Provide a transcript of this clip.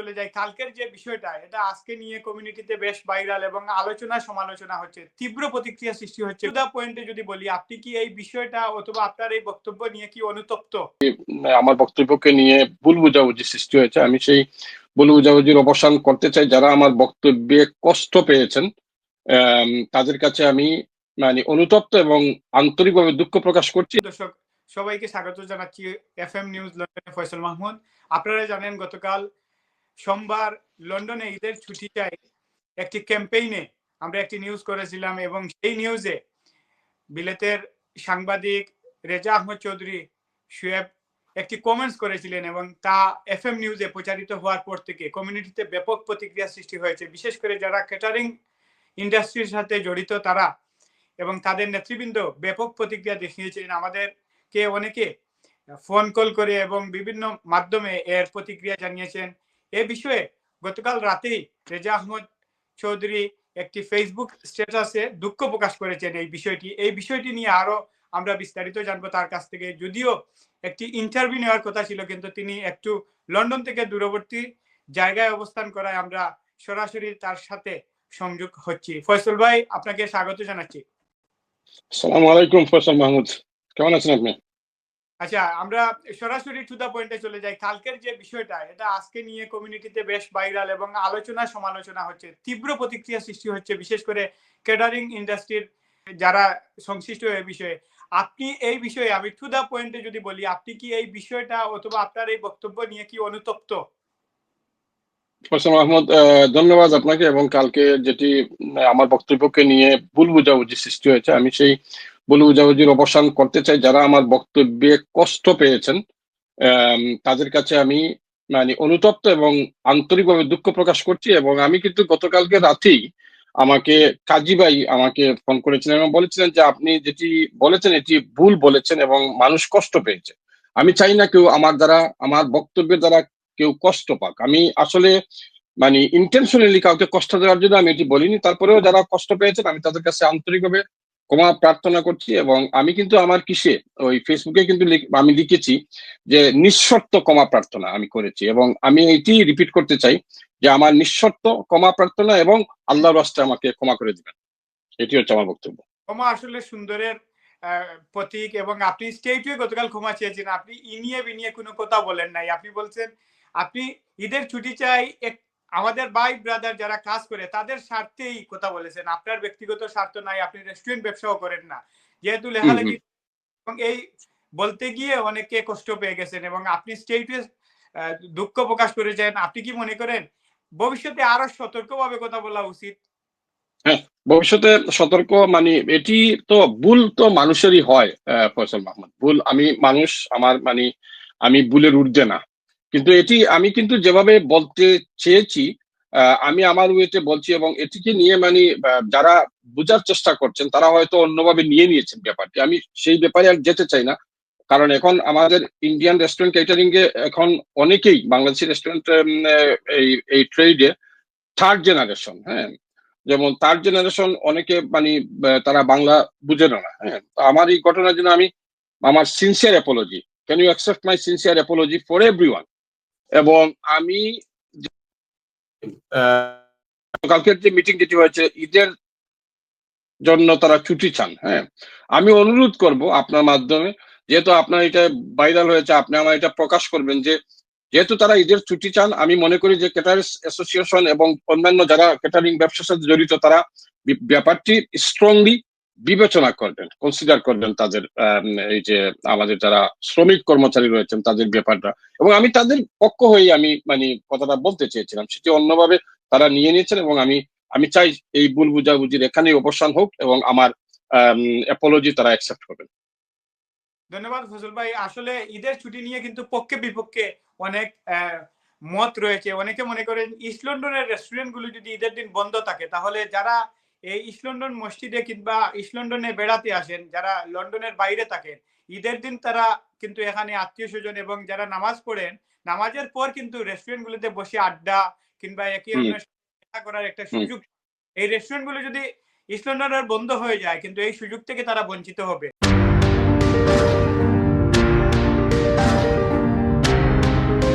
চলে যাই কালকের যে বিষয়টা এটা আজকে নিয়ে কমিউনিটিতে বেশ ভাইরাল এবং আলোচনা সমালোচনা হচ্ছে। তীব্র প্রতিক্রিয়া সৃষ্টি হচ্ছে। দা পয়েন্টে যদি বলি আপনি কি এই বিষয়টা অথবা আপনার এই বক্তব্য নিয়ে কি অনুতপ্ত? আমার বক্তব্যকে নিয়ে ভুল বুঝাবুঝি সৃষ্টি হয়েছে। আমি সেই ভুল বুঝাবুঝির অবসান করতে চাই। যারা আমার বক্তব্যে কষ্ট পেয়েছেন তাদের কাছে আমি মানে অনুতপ্ত এবং আন্তরিকভাবে দুঃখ প্রকাশ করছি। দর্শক সবাইকে স্বাগত জানাচ্ছি এফ এম নিউজ লন্ডনে ফয়সল মাহমুদ। আপনারা জানেন গতকাল সোমবার লন্ডনে ঈদের ছুটি চাই। একটি ক্যাম্পেইনে আমরা একটি নিউজ করেছিলাম এবং সেই নিউজে বিলেতের সাংবাদিক রেজা আহমদ চৌধুরী, শুয়েব একটি কমেন্টস করেছিলেন এবং তা এফ এম নিউজে প্রচারিত হওয়ার পর থেকে কমিউনিটিতে ব্যাপক প্রতিক্রিয়া সৃষ্টি হয়েছে। বিশেষ করে যারা ক্যাটারিং ইন্ডাস্ট্রির সাথে জড়িত তারা এবং তাদের নেতৃবৃন্দ ব্যাপক প্রতিক্রিয়া দেখিয়েছিলেন আমাদেরকে অনেকে ফোন কল করে এবং বিভিন্ন মাধ্যমে এর প্রতিক্রিয়া জানিয়েছেন। এ বিষয়ে গতকাল রাতেই রেজা আহমদ চৌধুরী একটি ফেসবুক স্ট্যাটাসে দুঃখ প্রকাশ করেছেন এই বিষয়টি। এই বিষয়টি নিয়ে আরও আমরা বিস্তারিত জানব তার কাছ থেকে। যদিও একটি ইন্টারভিউ নেওয়ার কথা ছিল, কিন্তু তিনি একটু লন্ডন থেকে দূরবর্তী জায়গায় অবস্থান করায় আমরা সরাসরি তার সাথে সংযোগ হচ্ছি। ফয়সল ভাই, আপনাকে স্বাগত জানাচ্ছি। সালাম আলাইকুম ফসল মাহমুদ। কেমন আছেন আপনি? আচ্ছা আমরা সরাসরি টু দা পয়েন্টে চলে যাই। কালকের যে বিষয়টা, এটা আজকে নিয়ে কমিউনিটিতে বেশ ভাইরাল এবং আলোচনা সমালোচনা হচ্ছে। তীব্র প্রতিক্রিয়া সৃষ্টি হচ্ছে, বিশেষ করে ক্যাটারিং ইন্ডাস্ট্রির যারা সংশ্লিষ্ট এই বিষয়ে। আপনি এই বিষয়ে, আমি টু দা পয়েন্টে যদি বলি, আপনি কি এই বিষয়টা অথবা আপনার এই বক্তব্য নিয়ে কি অনুতপ্ত? মাহমুদ ধন্যবাদ আপনাকে এবং কালকে যেটি আমার বক্তব্যকে নিয়ে ভুল বুঝাবুঝি সৃষ্টি হয়েছে, আমি সেই ভুল বুঝাবুঝির অবসান করতে চাই, যারা আমার বক্তব্যে কষ্ট পেয়েছেন তাদের কাছে আমি মানে অনুতপ্ত এবং আন্তরিকভাবে দুঃখ প্রকাশ করছি এবং আমি কিন্তু গতকালকে রাতেই আমাকে কাজী ভাই আমাকে ফোন করেছিলেন এবং বলেছিলেন যে আপনি যেটি বলেছেন এটি ভুল বলেছেন এবং মানুষ কষ্ট পেয়েছে। আমি চাই না কেউ আমার দ্বারা, আমার বক্তব্যের দ্বারা কেউ কষ্ট পাক। আমি আসলে মানে ইন্টেনশনালি কাউকে কষ্ট দেওয়ার জন্য আমি এটি বলিনি, তারপরেও যারা কষ্ট পেয়েছেন আমি তাদের কাছে আন্তরিকভাবে ক্ষমা প্রার্থনা করছি এবং আমি কিন্তু আমার কিসে, ওই ফেসবুকে কিন্তু আমি লিখেছি যে নিঃশর্ত ক্ষমা প্রার্থনা আমি করেছি এবং আমি এটি রিপিট করতে চাই যে আমার নিঃশর্ত ক্ষমা প্রার্থনা এবং আল্লাহর রাস্তায় আমাকে ক্ষমা করে দিবেন। এটি হচ্ছে আমার বক্তব্য। ক্ষমা আসলে সুন্দরের প্রতীক এবং আপনি স্টেটে গতকাল ক্ষমা চেয়েছেন। আপনি ইনিয়ে বিনিয়ে কোনো কথা বলেন নাই। আপনি বলছেন, আপনি ঈদের ছুটি চাই আমাদের ভাই ব্রাদার যারা কাজ করে তাদের স্বার্থেই কথা বলেছেন। আপনার ব্যক্তিগত স্বার্থ নাই আপনি রেস্টুরেন্ট ব্যবসাও করেন না। যেহেতু লেখালেখি এবং এই বলতে গিয়ে অনেকে কষ্ট পেয়ে গেছেন এবং আপনি স্টেটে দুঃখ প্রকাশ করেছেন আপনি কি মনে করেন ভবিষ্যতে আরও সতর্কভাবে কথা বলা উচিত? ভবিষ্যতে সতর্ক মানে এটি তো ভুল তো মানুষেরই হয় ফয়সাল মাহমুদ। ভুল আমি মানুষ আমার মানে আমি ভুলের ঊর্ধ্বে না। কিন্তু এটি আমি কিন্তু যেভাবে বলতে চেয়েছি আমি আমার ওয়েতে বলছি এবং এটিকে নিয়ে মানে যারা বোঝার চেষ্টা করছেন, তারা হয়তো অন্যভাবে নিয়ে নিয়েছেন ব্যাপারটি। আমি সেই ব্যাপারে আর যেতে চাই না। কারণ এখন আমাদের ইন্ডিয়ান রেস্টুরেন্ট ক্যাটারিং এ এখন অনেকেই, বাংলাদেশি রেস্টুরেন্ট এই এই ট্রেডে থার্ড জেনারেশন হ্যাঁ? যেমন থার্ড জেনারেশন অনেকে মানে তারা বাংলা বুঝে না হ্যাঁ? আমার এই ঘটনার জন্য আমি, আমার sincere apology can you accept my sincere apology for everyone এবং আমি কালকের যে মিটিং যেটি হয়েছে, ঈদের জন্য তারা ছুটি চান হ্যাঁ। আমি অনুরোধ করব আপনার মাধ্যমে, যেহেতু আপনার এটা ভাইরাল হয়েছে, আপনি আমার এটা প্রকাশ করবেন যে, যেহেতু তারা ঈদের ছুটি চান, আমি মনে করি যে ক্যাটারিং অ্যাসোসিয়েশন এবং অন্যান্য যারা ক্যাটারিং ব্যবসার সাথে জড়িত, তারা ব্যাপারটি স্ট্রংলি বিবেচনা করবেন কনসিডার করবেন তাদের এই যে আমাদের যারা শ্রমিক কর্মচারী রয়েছেন তাদের ব্যাপারটা। এবং আমি তাদের পক্ষ হয়ে আমি মানে কথাটা বলতে চেয়েছিলাম, সেটি অন্যভাবে তারা নিয়ে নিয়েছেন এবং আমি আমি চাই এই ভুল বুঝাবুঝির এখানেই অবসান হোক এবং আমার অ্যাপোলজি তারা অ্যাকসেপ্ট করবেন। ধন্যবাদ ফজল ভাই। আসলে ঈদের ছুটি নিয়ে কিন্তু পক্ষে বিপক্ষে অনেক মত রয়েছে। অনেকে মনে করেন ইস্ট লন্ডনের রেস্টুরেন্টগুলো যদি ঈদের দিন বন্ধ থাকে, তাহলে যারা এই ইস্ট লন্ডন মসজিদে কিংবা ইস্ট লন্ডনে বেড়াতে আসেন যারা লন্ডনের বাইরে থাকেন। ঈদের দিন তারা কিন্তু এখানে আত্মীয় স্বজন এবং যারা নামাজ পড়েন নামাজের পর কিন্তু রেস্টুরেন্ট গুলোতে বসে আড্ডা কিংবা একে হুম। অন্যের সাথে দেখা করার একটা সুযোগ। এই রেস্টুরেন্টগুলো যদি ইস্ট লন্ডনের বন্ধ হয়ে যায় কিন্তু এই সুযোগ থেকে তারা বঞ্চিত হবে।